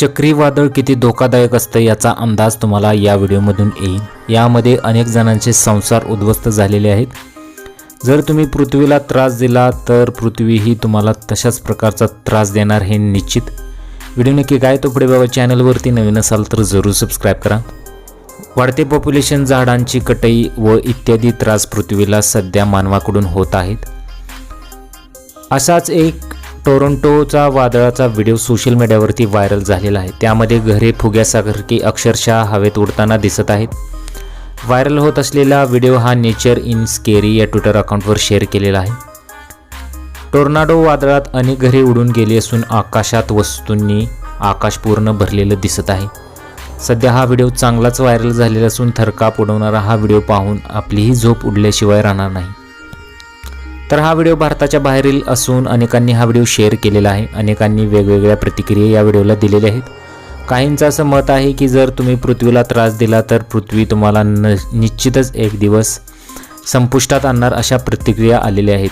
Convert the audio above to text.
चक्रीवादळ किती धोकादायक असतं याचा अंदाज तुम्हाला या व्हिडिओमधून येईल. यामध्ये अनेक जणांचे संसार उद्ध्वस्त झालेले आहेत. जर तुम्ही पृथ्वीला त्रास दिला तर पृथ्वीही तुम्हाला तशाच प्रकारचा त्रास देणार हे निश्चित. व्हिडिओ नक्की काय तो पुढे बाबा चॅनलवरती नवीन असाल तर जरूर सबस्क्राईब करा. वाढते पॉप्युलेशन झाडांची कटई व इत्यादी त्रास पृथ्वीला सध्या मानवाकडून होत आहेत. असाच एक टोरंटोचा वादळाचा व्हिडिओ सोशल मीडियावरती व्हायरल झालेला आहे. त्यामध्ये घरे फुग्यासारखी अक्षरशः हवेत उडताना दिसत आहेत. व्हायरल होत असलेला व्हिडिओ हा नेचर इन स्केरी या ट्विटर अकाउंटवर शेअर केलेला आहे. टोर्नाडो वादळात अनेक घरे उडून गेली असून आकाशात वस्तूंनी आकाश पूर्ण भरलेलं दिसत आहे. सध्या हा व्हिडिओ चांगलाच व्हायरल झालेला असून थरकाप उडवणारा हा व्हिडिओ पाहून आपलीही झोप उडल्याशिवाय राहणार नाही. तर हा व्हिडिओ भारताच्या बाहेरील असून अनेकांनी हा व्हिडिओ शेअर केलेला आहे. अनेकांनी वेगवेगळ्या प्रतिक्रिया या व्हिडिओला दिलेल्या आहेत. काहींचं असं मत आहे की जर तुम्ही पृथ्वीला त्रास दिला तर पृथ्वी तुम्हाला न निश्चितच एक दिवस संपुष्टात आणणार अशा प्रतिक्रिया आलेल्या आहेत.